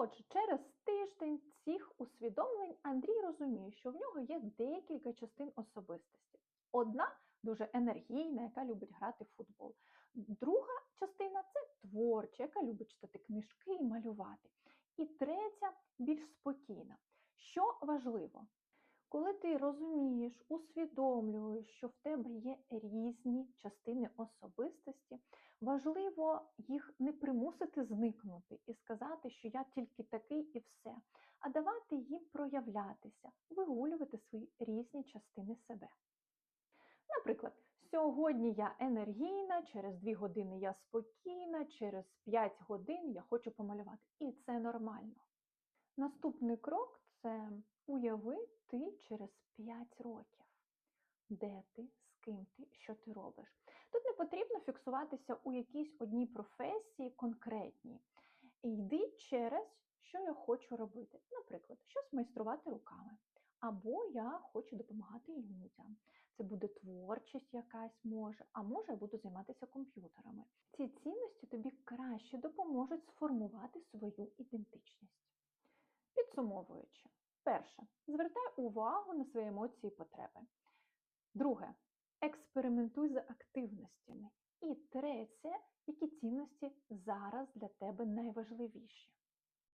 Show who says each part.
Speaker 1: Отже, через тиждень цих усвідомлень Андрій розуміє, що в нього є декілька частин особистості. Одна дуже енергійна, яка любить грати в футбол. Друга частина це творча, яка любить читати книжки і малювати. І третя більш спокійна. Що важливо? Коли ти розумієш, усвідомлюєш, що в тебе є різні частини особистості, важливо їх не примусити зникнути і сказати, що я тільки такий і все, а давати їм проявлятися, вигулювати свої різні частини себе. Наприклад, сьогодні я енергійна, через 2 години я спокійна, через 5 годин я хочу помалювати. І це нормально. Наступний крок це уяви ти через 5 років. Де ти, з ким ти, що ти робиш. Потрібно фіксуватися у якійсь одній професії конкретній. Йди через що я хочу робити. Наприклад, щось майструвати руками. Або я хочу допомагати людям. Це буде творчість якась може, а може я буду займатися комп'ютерами. Ці цінності тобі краще допоможуть сформувати свою ідентичність. Підсумовуючи, перше, звертай увагу на свої емоції і потреби. Друге, експериментуй з активностями. І третє, які цінності зараз для тебе найважливіші.